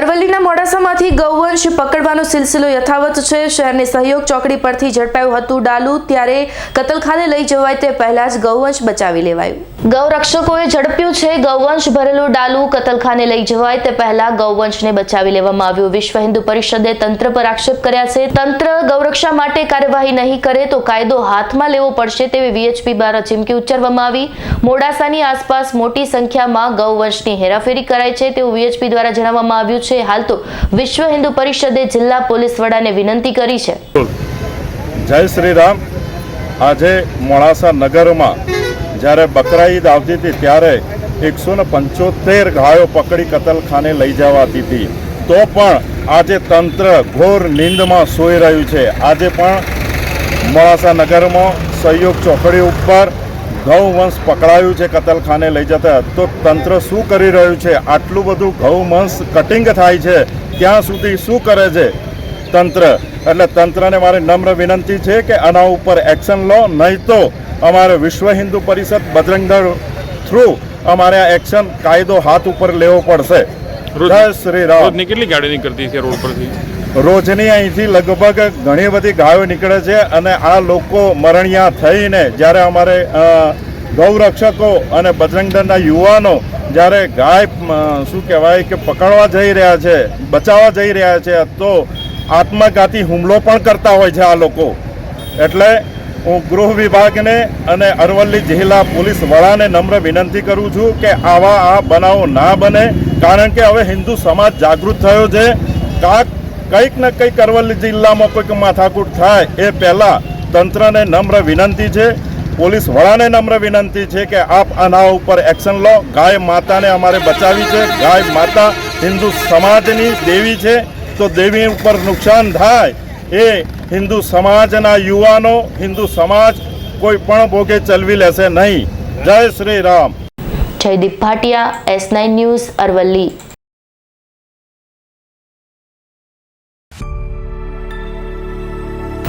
અરવલ્લીના મોડાસામાંથી ગૌવંશ પકડવાનો સિલસિલો યથાવત છે. શહેરની સહયોગ ચોકડી પરથી ઝડપાયું હતું ડાલુ, ત્યારે કતલખાને લઈ જવાય તે પહેલા જ ગૌવંશ બચાવી લેવાયું. ગૌરક્ષકોએ ઝડપ્યું છે. ગૌવંશ ભરેલું ડાલુ કતલખાને લઈ જવાય તે પહેલા ગૌવંશને બચાવી લેવામાં આવ્યું. વિશ્વ હિન્દુ પરિષદે તંત્ર પર આક્ષેપ કર્યા છે. તંત્ર ગૌરક્ષા માટે કાર્યવાહી નહીં કરે તો કાયદો હાથમાં લેવો પડશે તેવી વીએચપી દ્વારા ચીમકી ઉચ્ચારવામાં આવી. મોડાસાની આસપાસ મોટી સંખ્યામાં ગૌવંશની હેરાફેરી કરાય છે તેવું વીએચપી દ્વારા જણાવવામાં આવ્યું છે. હાલ તો વિશ્વ હિન્દુ પરિષદે જિલ્લા પોલીસ વડાને વિનંતી કરી છે. જય શ્રી રામ. આજે મોડાસા નગરમાં જ્યારે બકરા ઈદ આવતી હતી ત્યારે એકસો ને પંચોતેર ગાયો પકડી કતલખાને લઈ જવાતી હતી. તો પણ આજે તંત્ર ઘોર નીંદમાં સૂઈ રહ્યું છે. આજે પણ મોડાસા નગરમાં સહયોગ ચોકડી ઉપર ગૌવંશ પકડાયું છે કતલખાને લઈ જતા. તો તંત્ર શું કરી રહ્યું છે? આટલું બધું ગૌવંશ કટિંગ થાય છે. ત્યાં સુધી શું કરે છે તંત્ર? એટલે તંત્રને મારી નમ્ર વિનંતી છે કે આના ઉપર એક્શન લો નહીં તો અમારે વિશ્વ હિન્દુ પરિષદ બજરંગદળ થ્રુ અમારે આ એક્શન કાયદો હાથ ઉપર લેવો પડશે. જય શ્રી રામ. કેટલી ગાડી નીકળતી છે રોડ પરથી? રોજની અહીંથી લગભગ ઘણી બધી ગાયો નીકળે છે અને આ લોકો મરણિયા થઈને જ્યારે અમારે ગૌરક્ષકો અને બજરંગદળના યુવાનો જ્યારે ગાય શું કહેવાય કે પકડવા જઈ રહ્યા છે, બચાવવા જઈ રહ્યા છે, તો આત્મઘાતી હુમલો પણ કરતા હોય છે આ લોકો. એટલે હું ગૃહ વિભાગને અને અરવલ્લી જિલ્લા પોલીસ વડાને નમ્ર વિનંતી કરું છું કે આવા આ બનાવો ના બને, કારણ કે હવે હિન્દુ સમાજ જાગૃત થયો છે. કાંક કંઈક ને કંઈક અરવલ્લી જિલ્લામાં કોઈક માથાકૂટ થાય એ પહેલાં તંત્રને નમ્ર વિનંતી છે, પોલીસ વડાને નમ્ર વિનંતી છે કે આપ આના ઉપર એક્શન લો. ગાય માતાને અમારે બચાવી છે. ગાય માતા હિન્દુ સમાજની દેવી છે. તો દેવી ઉપર નુકસાન થાય એ હિન્દુ સમાજના યુવાનો, હિન્દુ સમાજ કોઈ પણ ભોગે ચલવી લેશે નહીં. જય Shri Ram. Jaydeep Bhatia, S nine news, Aravalli.